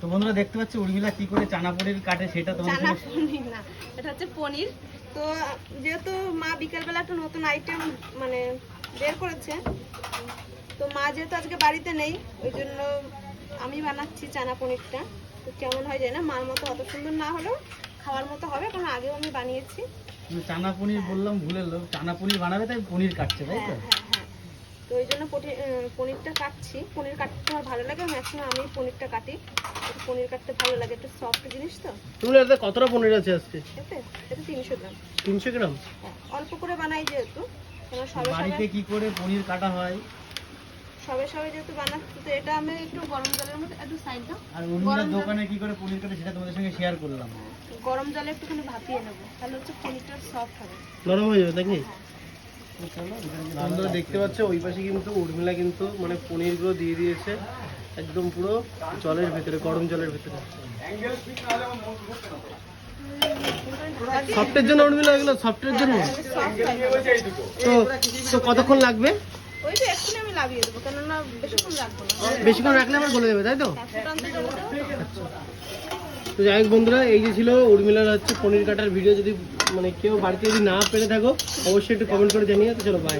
তো বন্ধুরা দেখতে পাচ্ছি উর্মিলা কি করে চানা পনির কাটে সেটা তোমাদের চানা পনির না এটা হচ্ছে পনির। তো যেহেতু মা বিকালবেলা একটা নতুন আইটেম মানে বের করেছে তো মা যেহেতু আজকে বাড়িতে নেই ওই জন্য আমি বানাচ্ছি চানা পনিরটা তো কেমন হয় জানি না মার মতো অত সুন্দর না হলেও খাওয়ার মতো হবে কারণ আগেও আমি বানিয়েছি। চানা পনির বললাম ভুলে লোক চানা পনির বানাবে তাই পনির কাটছে তাই তো? হ্যাঁ হ্যাঁ। তো ওই জন্য পনিরটা কাটছি। পনির কাটতে আমার ভালো লাগে ম্যাক্সিমাম আমি পনিরটা কাটি। পনির কাটতে ভালো লাগে একটু সফট জিনিস তো। তুমি এতে কতটা পনির আছে আজকে? এতে? এটা তিনশো গ্রাম। তিনশো গ্রাম? হ্যাঁ, অল্প করে বানাই যেহেতু। বাড়িতে কি করে পনির কাটা হয়? সবে সবে যেহেতু বানাচ্ছি তো এটা আমি একটু গরম জলের মধ্যে একটু সাইড দাও। আর উর্মিলার দোকানে কি করে পনির কাটে সেটা তোমাদের সঙ্গে শেয়ার করলাম। গরম জলে একটুখানি ভাপিয়ে নেব তাহলে হচ্ছে পনিরটা সফট হবে। নরম হয়ে যাবে যে বন্ধুরা দেখতে পাচ্ছ। ওই পাশে কিন্তু উর্মিলা কিন্তু মানে পনিরগুলো দিয়ে দিয়েছে। একদম পুরো জলের ভেতরে গরম জলের ভেতরে। সফটের জন্য উর্মিলা এগুলো সফটের জন্য? তো তো কতক্ষণ লাগবে? দেবো বেশিক্ষণ রাখলে আবার গলে যাবে তাই তো? হ্যাঁ, দেবো তো। তো যাই হোক বন্ধুরা এই যে ছিল উর্মিলার হচ্ছে পনির কাটার ভিডিও যদি মানে কেউ বাড়িতে যদি না পেরে থাকো, অবশ্যই একটু কমেন্ট করে জানিয়ে তো চলো বাই